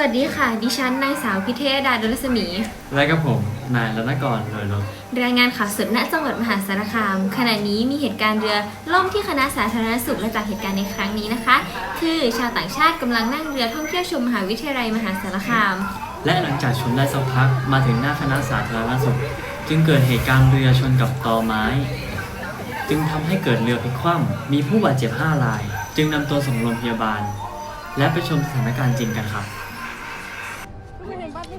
วัสดีค่ะ ดิฉันนางสาวพิเทยดาดลสมี และกับผมนายรัตนกรโดยรถรายงานข่าวสดณจังหวัดมหาสารคาม ขณะนี้มีเหตุการณ์เรือล่มที่คณะสาธารณสุขและจากเหตุการณ์ในครั้งนี้นะคะ คือชาวต่างชาติกำลังนั่งเรือท่องเที่ยวชมมหาวิทยาลัยมหาสารคาม และหลังจากชนได้สักพักมาถึงหน้าคณะสาธารณสุข จึงเกิดเหตุการณ์เรือชนกับตอไม้ จึงทำให้เกิดเรือพลิกคว่ำมีผู้บาดเจ็บ5ราย จึงนำตัวส่งโรงพยาบาล และไปชมสถานการณ์จริงกันครับ โ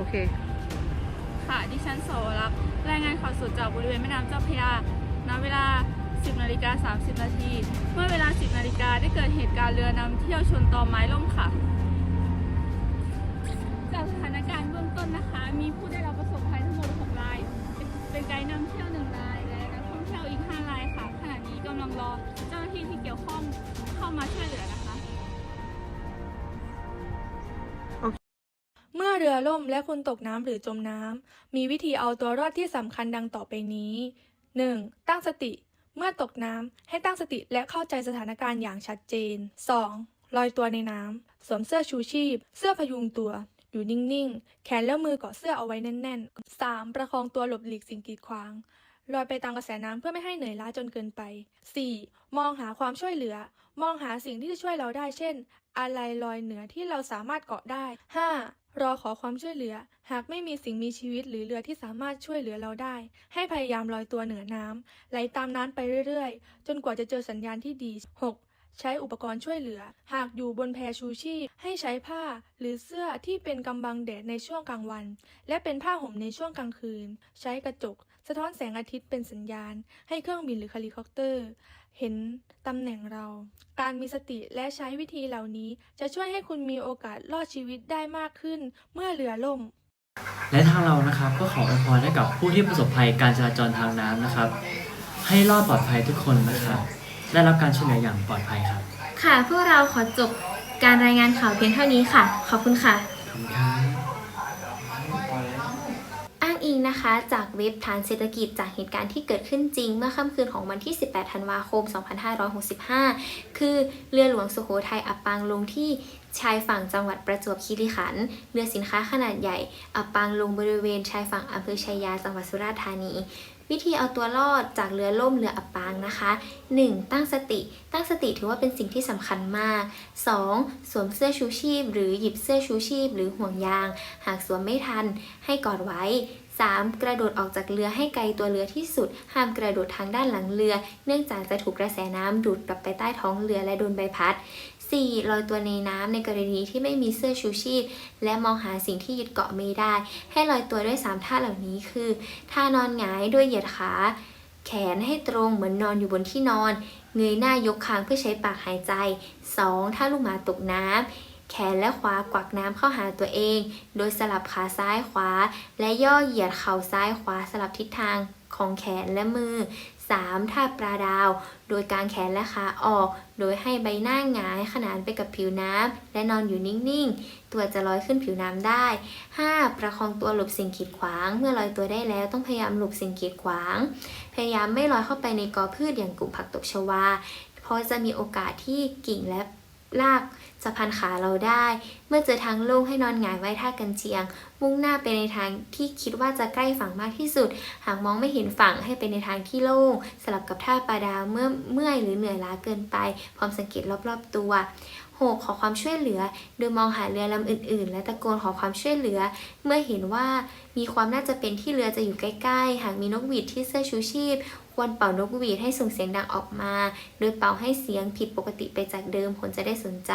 อเค ค่ะ ดิฉันโสรักษ์รายงานข่าวสดจากบริเวณแม่น้ำเจ้าพระยาณเวลา 10นาฬิกา30นาทีเมื่อเวลา 10นาฬิกาได้เกิดเหตุการณ์เรือนำเที่ยวชนตอไม้ล่มค่ะ จากสถานการณ์เบื้องต้นนะคะ มีผู้ได้รับประสบภัยทั้งหมด6ราย เป็นไกด์นำเที่ยว1รายและนักท่องเที่ยวอีก5รายค่ะขณะนี้กำลังรอเจ้าหน้าที่ที่เกี่ยวข้องเข้ามาช่วยเหลือนะคะ เมื่อเรือล่มและคุณตกน้ำหรือจมน้ำมีวิธีเอาตัวรอดที่สำคัญดังต่อไปนี้ 1. ตั้งสติ เมื่อตกน้ำให้ตั้งสติและเข้าใจสถานการณ์อย่างชัดเจน 2. ลอยตัวในน้ำ สวมเสื้อชูชีพ เสื้อพยุงตัว อยู่นิ่งๆ แขนและมือเกาะเสื้อเอาไว้แน่นๆ 3. ประคองตัวหลบหลีกสิ่งกีดขวาง ลอยไปตามกระแสน้ำเพื่อไม่ให้เหนื่อยล้าจนเกินไป 4. มองหาความช่วยเหลือ มองหาสิ่งที่จะช่วยเราได้ เช่น อะไรลอยเหนือที่เราสามารถเกาะได้ 5. รอขอความช่วยเหลือ หากไม่มีสิ่งมีชีวิตหรือเรือที่สามารถช่วยเหลือเราได้ ให้พยายามลอยตัวเหนือน้ำไหลตามน้ำไปเรื่อยๆ จนกว่าจะเจอสัญญาณที่ดี 6. ใช้อุปกรณ์ช่วยเหลือ หากอยู่บนแพชูชีพ ให้ใช้ผ้าหรือเสื้อที่เป็นกำบังแดดในช่วงกลางวัน และเป็นผ้าห่มในช่วงกลางคืน ใช้กระจก สะท้อนแสงอาทิตย์เป็นสัญญาณ ให้เครื่องบินหรือเฮลิคอปเตอร์ เห็นตำแหน่งเรา การมีสติและใช้วิธีเหล่านี้ จะช่วยให้คุณมีโอกาสรอดชีวิตได้มากขึ้นเมื่อเรือล่ม และทางเรานะครับก็ขออวยพรให้กับผู้ที่ประสบภัยการจราจรทางน้ำนะครับ ให้รอดปลอดภัยทุกคนนะครับได้รับการช่วยเหลืออย่างปลอดภัยครับ ค่ะพวกเราขอจบการรายงานข่าวเพียงเท่านี้ค่ะ ขอบคุณค่ะขอบคุณครับ อ้างอิง นะคะ จากเว็บฐานเศรษฐกิจจากเหตุการณ์ที่เกิดขึ้นจริง เมื่อค่ำคืนของวันที่ 18 ธันวาคม 2565 คือเรือหลวงสุโขทัยอับปางลงที่ชายฝั่งจังหวัดประจวบคีรีขันธ์เรือสินค้าขนาดใหญ่ อับปางลงบริเวณชายฝั่งอำเภอชัยยาจังหวัดสุราษฎร์ธานี วิธีเอาตัวรอดจากเรือล่มเรืออับปางนะคะ 1. ตั้งสติ ตั้งสติถือว่าเป็นสิ่งที่สำคัญมาก 2. สวมเสื้อชูชีพ หรือหยิบเสื้อชูชีพ หรือห่วงยาง หากสวมไม่ทันให้กอดไว้ 3. กระโดดออกจากเรือให้ไกลตัวเรือที่สุด ห้ามกระโดดทางด้านหลังเรือ เนื่องจากจะถูกกระแสน้ำดูดกลับไปใต้ท้องเรือและโดนใบพัด 4. ลอยตัวในน้ำในกรณีที่ไม่มีเสื้อชูชีพ และมองหาสิ่งที่ยึดเกาะไม่ได้ ให้ลอยตัวด้วย 3 ท่าเหล่านี้คือ ท่านอนหงายด้วยเหยียดขา แขนให้ตรงเหมือนนอนอยู่บนที่นอน เงยหน้ายกคางเพื่อใช้ปากหายใจ 2. ท่าลูกหมาตกน้ำ แขนและขวากวักน้ำเข้าหาตัวเอง โดยสลับขาซ้ายขวา และย่อเหยียดเข่าซ้ายขวาสลับทิศทางของแขนและมือ 3. ท่าปลาดาว โดยกางแขนและขาออก โดยให้ใบหน้าหงายขนานไปกับผิวน้ำ และนอนอยู่นิ่งๆ ตัวจะลอยขึ้นผิวน้ำได้ 5. ประคองตัวหลบสิ่งกีดขวาง เมื่อลอยตัวได้แล้วต้องพยายามหลบสิ่งกีดขวาง พยายามไม่ลอยเข้าไปในกอพืชอย่างกลุ่มผักตบชวา เพราะจะมีโอกาสที่กิ่งและ ลากสะพานขาเราได้ เมื่อเจอทางโล่งให้นอนหงายไว้ท่ากันเชียง มุ่งหน้าไปในทางที่คิดว่าจะใกล้ฝั่งมากที่สุด หากมองไม่เห็นฝั่งให้ไปในทางที่โล่งสลับกับท่าปลาดาวเมื่อเมื่อยหรือเหนื่อยล้าเกินไป พร้อมสังเกตรอบๆตัว 6. ขอความช่วยเหลือ โดยมองหาเรือลำอื่น ๆ และตะโกนขอความช่วยเหลือ เมื่อเห็นว่ามีความน่าจะเป็นที่เรือจะอยู่ใกล้ ๆ หากมีนกหวีดที่เสื้อชูชีพ ควรเป่านกหวีดให้ส่งเสียงดังออกมา โดยเป่าให้เสียงผิดปกติไปจากเดิมคนจะได้สนใจ